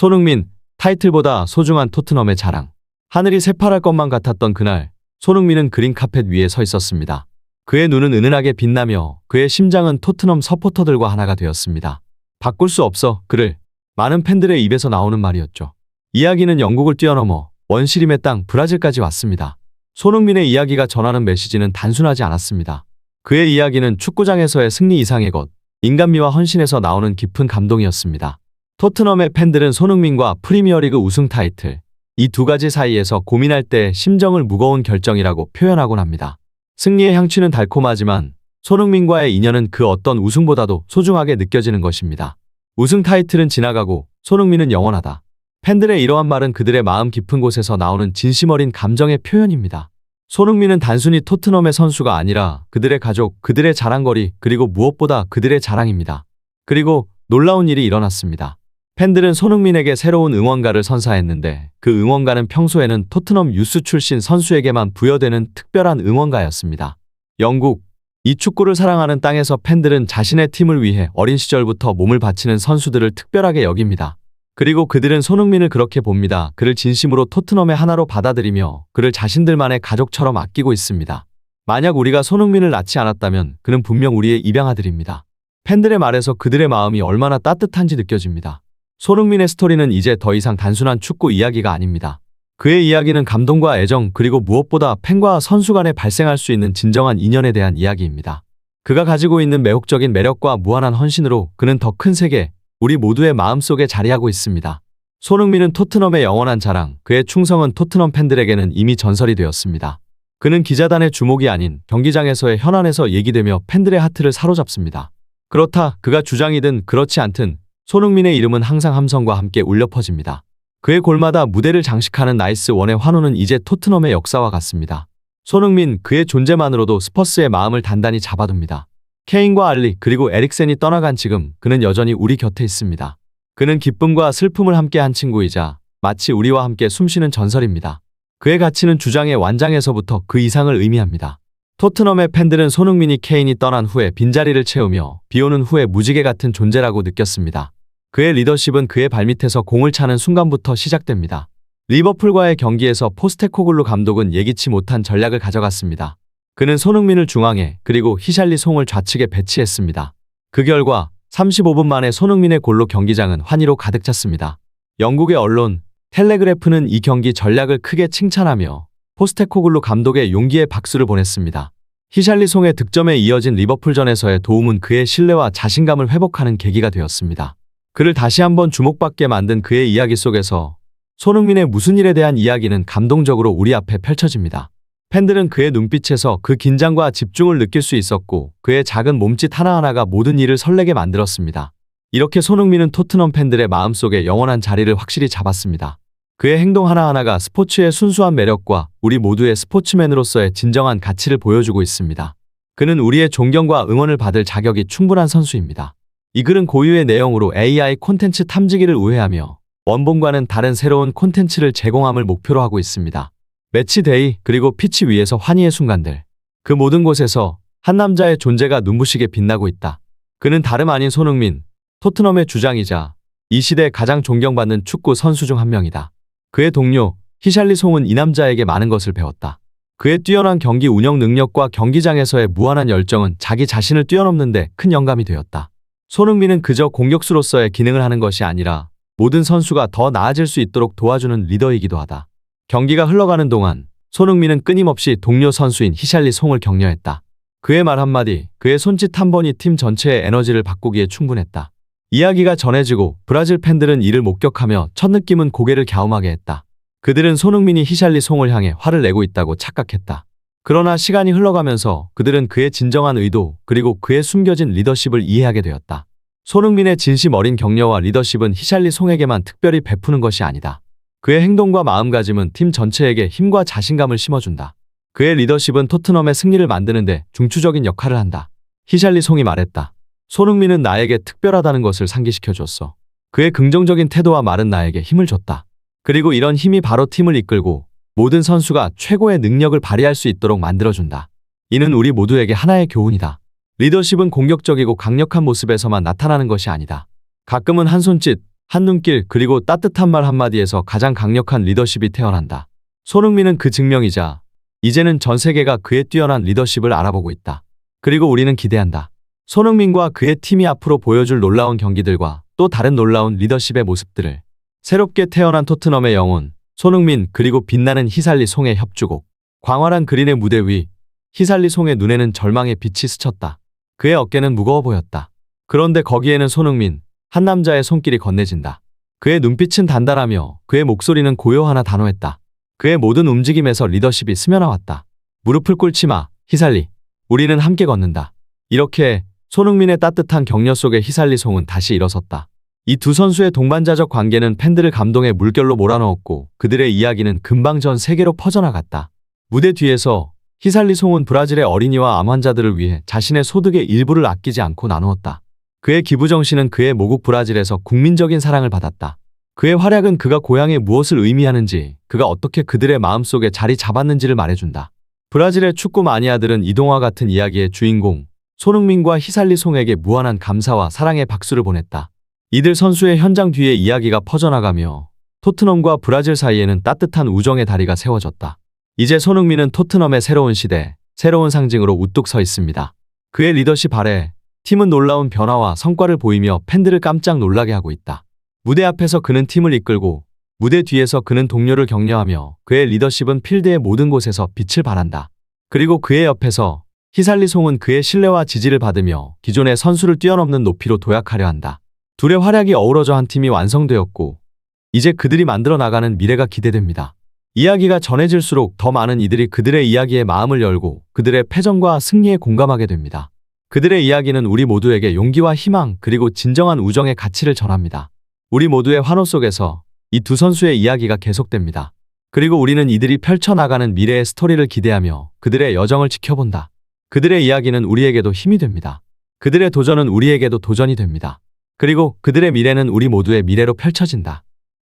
손흥민, 타이틀보다 소중한 토트넘의 자랑. 하늘이 새파랄 것만 같았던 그날, 손흥민은 그린 카펫 위에 서 있었습니다. 그의 눈은 은은하게 빛나며 그의 심장은 토트넘 서포터들과 하나가 되었습니다. 바꿀 수 없어, 그를. 많은 팬들의 입에서 나오는 말이었죠. 이야기는 영국을 뛰어넘어 원시림의 땅 브라질까지 왔습니다. 손흥민의 이야기가 전하는 메시지는 단순하지 않았습니다. 그의 이야기는 축구장에서의 승리 이상의 것, 인간미와 헌신에서 나오는 깊은 감동이었습니다. 토트넘의 팬들은 손흥민과 프리미어리그 우승 타이틀, 이 두 가지 사이에서 고민할 때 심정을 무거운 결정이라고 표현하곤 합니다. 승리의 향취는 달콤하지만 손흥민과의 인연은 그 어떤 우승보다도 소중하게 느껴지는 것입니다. 우승 타이틀은 지나가고 손흥민은 영원하다. 팬들의 이러한 말은 그들의 마음 깊은 곳에서 나오는 진심 어린 감정의 표현입니다. 손흥민은 단순히 토트넘의 선수가 아니라 그들의 가족, 그들의 자랑거리, 그리고 무엇보다 그들의 자랑입니다. 그리고 놀라운 일이 일어났습니다. 팬들은 손흥민에게 새로운 응원가를 선사했는데 그 응원가는 평소에는 토트넘 유스 출신 선수에게만 부여되는 특별한 응원가였습니다. 영국, 이 축구를 사랑하는 땅에서 팬들은 자신의 팀을 위해 어린 시절부터 몸을 바치는 선수들을 특별하게 여깁니다. 그리고 그들은 손흥민을 그렇게 봅니다. 그를 진심으로 토트넘의 하나로 받아들이며 그를 자신들만의 가족처럼 아끼고 있습니다. 만약 우리가 손흥민을 낳지 않았다면 그는 분명 우리의 입양아들입니다. 팬들의 말에서 그들의 마음이 얼마나 따뜻한지 느껴집니다. 손흥민의 스토리는 이제 더 이상 단순한 축구 이야기가 아닙니다. 그의 이야기는 감동과 애정 그리고 무엇보다 팬과 선수 간에 발생할 수 있는 진정한 인연에 대한 이야기입니다. 그가 가지고 있는 매혹적인 매력과 무한한 헌신으로 그는 더 큰 세계, 우리 모두의 마음속에 자리하고 있습니다. 손흥민은 토트넘의 영원한 자랑, 그의 충성은 토트넘 팬들에게는 이미 전설이 되었습니다. 그는 기자단의 주목이 아닌 경기장에서의 현안에서 얘기되며 팬들의 하트를 사로잡습니다. 그렇다 그가 주장이든 그렇지 않든 손흥민의 이름은 항상 함성과 함께 울려 퍼집니다. 그의 골마다 무대를 장식하는 나이스 원의 환호는 이제 토트넘의 역사와 같습니다. 손흥민 그의 존재만으로도 스퍼스의 마음을 단단히 잡아둡니다. 케인과 알리 그리고 에릭센이 떠나간 지금 그는 여전히 우리 곁에 있습니다. 그는 기쁨과 슬픔을 함께한 친구이자 마치 우리와 함께 숨쉬는 전설입니다. 그의 가치는 주장의 완장에서부터 그 이상을 의미합니다. 토트넘의 팬들은 손흥민이 케인이 떠난 후에 빈자리를 채우며 비오는 후에 무지개 같은 존재라고 느꼈습니다. 그의 리더십은 그의 발밑에서 공을 차는 순간부터 시작됩니다. 리버풀과의 경기에서 포스테코글루 감독은 예기치 못한 전략을 가져갔습니다. 그는 손흥민을 중앙에 그리고 히샬리 송을 좌측에 배치했습니다. 그 결과 35분 만에 손흥민의 골로 경기장은 환희로 가득 찼습니다. 영국의 언론 텔레그래프는 이 경기 전략을 크게 칭찬하며 포스테코글루 감독의 용기에 박수를 보냈습니다. 히샬리 송의 득점에 이어진 리버풀전에서의 도움은 그의 신뢰와 자신감을 회복하는 계기가 되었습니다. 그를 다시 한번 주목받게 만든 그의 이야기 속에서 손흥민의 무슨 일에 대한 이야기는 감동적으로 우리 앞에 펼쳐집니다. 팬들은 그의 눈빛에서 그 긴장과 집중을 느낄 수 있었고 그의 작은 몸짓 하나하나가 모든 일을 설레게 만들었습니다. 이렇게 손흥민은 토트넘 팬들의 마음속에 영원한 자리를 확실히 잡았습니다. 그의 행동 하나하나가 스포츠의 순수한 매력과 우리 모두의 스포츠맨으로서의 진정한 가치를 보여주고 있습니다. 그는 우리의 존경과 응원을 받을 자격이 충분한 선수입니다. 이 글은 고유의 내용으로 AI 콘텐츠 탐지기를 우회하며 원본과는 다른 새로운 콘텐츠를 제공함을 목표로 하고 있습니다. 매치데이 그리고 피치 위에서 환희의 순간들. 그 모든 곳에서 한 남자의 존재가 눈부시게 빛나고 있다. 그는 다름 아닌 손흥민, 토트넘의 주장이자 이 시대 가장 존경받는 축구 선수 중 한 명이다. 그의 동료 히샬리 송은 이 남자에게 많은 것을 배웠다. 그의 뛰어난 경기 운영 능력과 경기장에서의 무한한 열정은 자기 자신을 뛰어넘는데 큰 영감이 되었다. 손흥민은 그저 공격수로서의 기능을 하는 것이 아니라 모든 선수가 더 나아질 수 있도록 도와주는 리더이기도 하다. 경기가 흘러가는 동안 손흥민은 끊임없이 동료 선수인 히샬리 송을 격려했다. 그의 말 한마디, 그의 손짓 한 번이 팀 전체의 에너지를 바꾸기에 충분했다. 이야기가 전해지고 브라질 팬들은 이를 목격하며 첫 느낌은 고개를 갸움하게 했다. 그들은 손흥민이 히샬리 송을 향해 화를 내고 있다고 착각했다. 그러나 시간이 흘러가면서 그들은 그의 진정한 의도 그리고 그의 숨겨진 리더십을 이해하게 되었다. 손흥민의 진심 어린 격려와 리더십은 히샬리 송에게만 특별히 베푸는 것이 아니다. 그의 행동과 마음가짐은 팀 전체에게 힘과 자신감을 심어준다. 그의 리더십은 토트넘의 승리를 만드는데 중추적인 역할을 한다. 히샬리 송이 말했다. 손흥민은 나에게 특별하다는 것을 상기시켜 줬어. 그의 긍정적인 태도와 말은 나에게 힘을 줬다. 그리고 이런 힘이 바로 팀을 이끌고 모든 선수가 최고의 능력을 발휘할 수 있도록 만들어준다. 이는 우리 모두에게 하나의 교훈이다. 리더십은 공격적이고 강력한 모습에서만 나타나는 것이 아니다. 가끔은 한 손짓, 한 눈길 그리고 따뜻한 말 한마디에서 가장 강력한 리더십이 태어난다. 손흥민은 그 증명이자 이제는 전 세계가 그의 뛰어난 리더십을 알아보고 있다. 그리고 우리는 기대한다. 손흥민과 그의 팀이 앞으로 보여줄 놀라운 경기들과 또 다른 놀라운 리더십의 모습들을 새롭게 태어난 토트넘의 영혼, 손흥민 그리고 빛나는 히살리 송의 협주곡, 광활한 그린의 무대 위, 히살리 송의 눈에는 절망의 빛이 스쳤다. 그의 어깨는 무거워 보였다. 그런데 거기에는 손흥민, 한 남자의 손길이 건네진다. 그의 눈빛은 단단하며 그의 목소리는 고요하나 단호했다. 그의 모든 움직임에서 리더십이 스며나왔다. 무릎을 꿇지 마, 히살리. 우리는 함께 걷는다. 이렇게 손흥민의 따뜻한 격려 속에 히살리 송은 다시 일어섰다. 이 두 선수의 동반자적 관계는 팬들을 감동의 물결로 몰아넣었고 그들의 이야기는 금방 전 세계로 퍼져나갔다. 무대 뒤에서 히살리 송은 브라질의 어린이와 암 환자들을 위해 자신의 소득의 일부를 아끼지 않고 나누었다. 그의 기부정신은 그의 모국 브라질에서 국민적인 사랑을 받았다. 그의 활약은 그가 고향에 무엇을 의미하는지, 그가 어떻게 그들의 마음속에 자리 잡았는지를 말해준다. 브라질의 축구 마니아들은 이동화 같은 이야기의 주인공, 손흥민과 히살리 송에게 무한한 감사와 사랑의 박수를 보냈다. 이들 선수의 현장 뒤에 이야기가 퍼져나가며 토트넘과 브라질 사이에는 따뜻한 우정의 다리가 세워졌다. 이제 손흥민은 토트넘의 새로운 시대, 새로운 상징으로 우뚝 서 있습니다. 그의 리더십 아래 팀은 놀라운 변화와 성과를 보이며 팬들을 깜짝 놀라게 하고 있다. 무대 앞에서 그는 팀을 이끌고 무대 뒤에서 그는 동료를 격려하며 그의 리더십은 필드의 모든 곳에서 빛을 발한다. 그리고 그의 옆에서 히살리 송은 그의 신뢰와 지지를 받으며 기존의 선수를 뛰어넘는 높이로 도약하려 한다. 둘의 활약이 어우러져 한 팀이 완성되었고 이제 그들이 만들어 나가는 미래가 기대됩니다. 이야기가 전해질수록 더 많은 이들이 그들의 이야기에 마음을 열고 그들의 패전과 승리에 공감하게 됩니다. 그들의 이야기는 우리 모두에게 용기와 희망 그리고 진정한 우정의 가치를 전합니다. 우리 모두의 환호 속에서 이 두 선수의 이야기가 계속됩니다. 그리고 우리는 이들이 펼쳐나가는 미래의 스토리를 기대하며 그들의 여정을 지켜본다. 그들의 이야기는 우리에게도 힘이 됩니다. 그들의 도전은 우리에게도 도전이 됩니다. 그리고 그들의 미래는 우리 모두의 미래로 펼쳐진다.